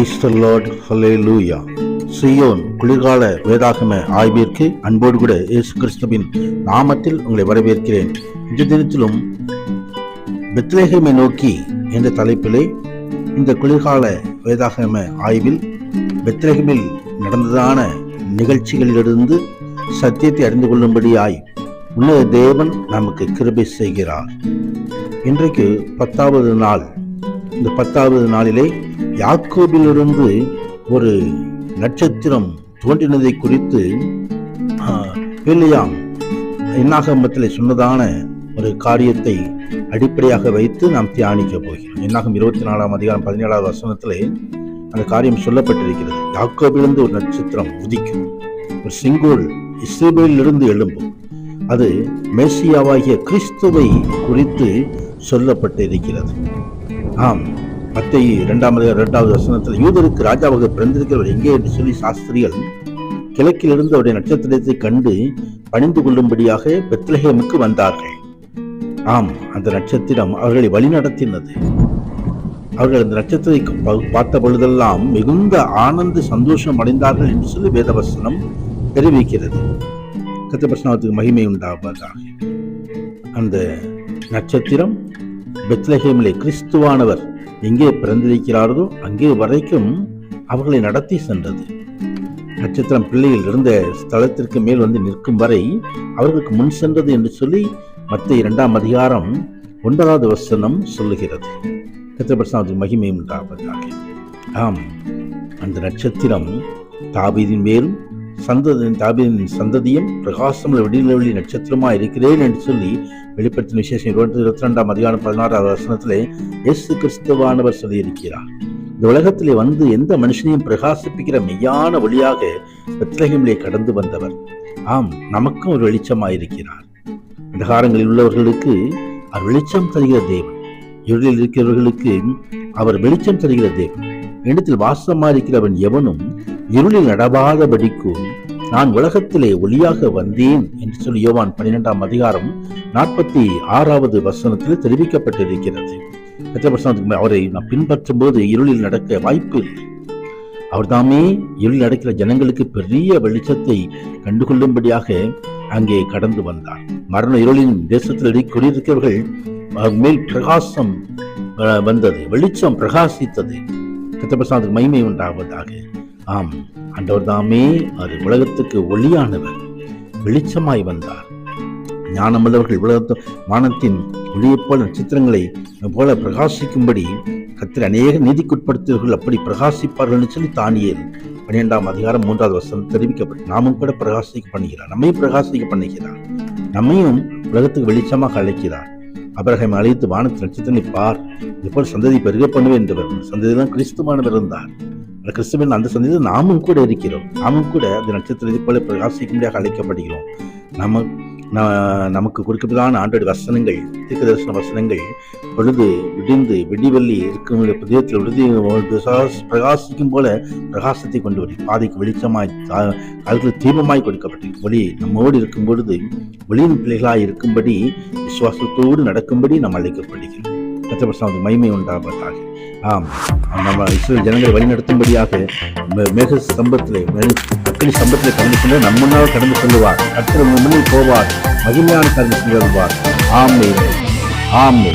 Price Zion குளிர்கால வேதாகம ஆய்விற்கு அன்போடு கூட இயேசு கிறிஸ்துவின் நாமத்தில் உங்களை வரவேற்கிறேன். இந்த தினத்திலும் பெத்லேகமை நோக்கி என்ற தலைப்பிலே இந்த குளிர்கால வேதாகம ஆய்வில் பெத்லேகமில் நடந்ததான நிகழ்ச்சிகளிலிருந்து சத்தியத்தை அறிந்து கொள்ளும்படியாய் உள்ள தேவன் நமக்கு கிருபை செய்கிறார். இன்றைக்கு பத்தாவது நாள். இந்த பத்தாவது நாளிலே யாக்கோபிலிருந்து ஒரு நட்சத்திரம் தோன்றினதை குறித்து பிள்ளையாம் என்னாகமத்தில் சொன்னதான ஒரு காரியத்தை அடிப்படையாக வைத்து நாம் தியானிக்க போகிறோம். என்னாகும் இருபத்தி நாலாம் அதிகாரம் பதினேழாவது வசனத்திலே அந்த காரியம் சொல்லப்பட்டிருக்கிறது. யாக்கோபிலிருந்து ஒரு நட்சத்திரம் உதிக்கும். ஒரு சிங்கோல் இஸ்ரேலிலிருந்து எழும்பும். அது மேசியாவாகிய கிறிஸ்துவை குறித்து சொல்லப்பட்டிருக்கிறது. ஆம். மத்தை இரண்டாம் இரண்டாவது வசனத்தில் யூதருக்கு ராஜாவாக பிறந்திருக்கிறவர் எங்கே? என்று சொல்லி சாஸ்திரிகள் கிழக்கிலிருந்து அவருடைய நட்சத்திரத்தை கண்டு பணிந்து கொள்ளும்படியாக பெத்லஹேமுக்கு வந்தார்கள். ஆம் அந்த நட்சத்திரம் அவர்களை வழிநடத்தினது. அவர்கள் அந்த நட்சத்திரத்தை பார்த்த பொழுதெல்லாம் மிகுந்த ஆனந்த சந்தோஷம் அடைந்தார்கள் என்று சொல்லி வேதவசனம் தெரிவிக்கிறது. கத்தபஸ்னாவத்துக்கு மகிமை உண்டாவதாக. அந்த நட்சத்திரம் பெத்லஹேமிலே கிறிஸ்துவானவர் எங்கே பிறந்திருக்கிறார்களோ அங்கே வரைக்கும் அவர்களை நடத்தி சென்றது. நட்சத்திரம் பிள்ளைகள் இருந்த ஸ்தலத்திற்கு மேல் வந்து நிற்கும் வரை அவர்களுக்கு முன் சென்றது என்று சொல்லி மற்ற இரண்டாம் அதிகாரம் ஒன்பதாவது வசனம் சொல்லுகிறது. கத்திரபட்சத்துக்கு மகிமை உண்டாவதாக. ஆம் அந்த நட்சத்திரம் தாபீதின் மேலும் சந்ததியின் தாபீதின் சந்ததியும் பிரகாசம் வெளியில் நட்சத்திரமா இருக்கிறேன் என்று சொல்லி வெளிப்படுத்தின விசேஷம் இருபத்தி இருபத்தி ரெண்டாம் அதிகாரம் பதினாறாவது வசனத்திலே இயேசு கிறிஸ்துவானவர் சொல்லியிருக்கிறார். இந்த உலகத்திலே வந்து எந்த மனுஷனையும் பிரகாசிப்பிக்கிற மெய்யான வழியாக பெத்லகமிலே கடந்து வந்தவர். ஆம் நமக்கும் ஒரு வெளிச்சமாயிருக்கிறார் அந்தகாரங்களில் உள்ளவர்களுக்கு அவர் வெளிச்சம் தருகிற தேவன். இருளில் இருக்கிறவர்களுக்கு அவர் வெளிச்சம் தருகிற தேவன். இடத்தில் வாசமா இருக்கிறவன் எவனும் இருளில் நடவாதபடிக்கும் நான் உலகத்திலே ஒளியாக வந்தேன் என்று சொல்லி யோவான் பன்னிரெண்டாம் அதிகாரம் நாற்பத்தி ஆறாவது வசனத்தில் தெரிவிக்கப்பட்டிருக்கிறது. அவரை நான் பின்பற்றும் போது இருளில் நடக்க வாய்ப்பு இல்லை. அவர் தாமே இருளில் நடக்கிற ஜனங்களுக்கு பெரிய வெளிச்சத்தை கண்டுகொள்ளும்படியாக அங்கே கடந்து வந்தார். மரண இருளின் தேசத்தில் குடியிருக்கிறவர்கள் மேல் பிரகாசம் வந்தது வெளிச்சம் பிரகாசித்தது. கத்தபிரசாத்துக்கு மகிமை உண்டாவதாக. ஆம் ஆண்டவர் தாமே அது உலகத்துக்கு ஒளியானவர். வெளிச்சமாய் வந்தார். ஞானமுள்ளவர்கள் உலகத்து வானத்தின் ஒளியைப் போல நட்சத்திரங்களை போல பிரகாசிக்கும்படி கத்திர அநேக நீதிக்குட்படுத்தியவர்கள் அப்படி பிரகாசிப்பார்கள் சொல்லி தானியல் பன்னிரெண்டாம் அதிகாரம் மூன்றாவது வருஷம் தெரிவிக்கப்பட்டு நாமும் கூட பிரகாசிக்க பண்ணுகிறார். நம்மையும் பிரகாசிக்க பண்ணுகிறார். நம்மையும் உலகத்துக்கு வெளிச்சமாக அழைக்கிறார். அபரகம் அழைத்து வானத்து நட்சத்திரங்களை பார். இதுபோல் சந்ததி பெருக பண்ணுவேன் என்றவர். சந்ததி தான் கிறிஸ்துவானவர் இருந்தார். கிறிஸ்துவின் அந்த சந்ததியில் நாமும் கூட இருக்கிறோம். நாமும் கூட அந்த நட்சத்திரத்தை போல பிரகாசிக்கும்படியாக அழைக்கப்படுகிறோம். நம்ம நமக்கு கொடுக்கப்பதான ஆண்டோட வசனங்கள் தீர்க்க தரிசன வசனங்கள் பொழுது விடிந்து விடிவெள்ளி இருக்கும் பிரதேசத்தில் விடுதி பிரகாசிக்கும் போல பிரகாசத்தை கொண்டு வரும். பாதைக்கு வெளிச்சமாய் அதுக்கு தீபமாய் கொடுக்கப்பட்டு ஒளி நம்மோடு இருக்கும் பொழுது ஒளியின் பிள்ளைகளாய் இருக்கும்படி விசுவாசத்தோடு நடக்கும்படி நாம் அழைக்கப்படுகிறோம். கத்தபிரசாவுக்கு மகிமை உண்டாவதாக. ஆம். நம்ம இஸ்ரேல் ஜனங்களை வழிநடத்தும்படியாக மேக சம்பத்திலே அக்கடி சம்பத்திலே கடந்து சென்று நம்ம முன்னால் கடந்து செல்லுவார். கத்திர முன்னில் போவார். மகிமையான கடந்து செல்வார் ஆம் ஆமே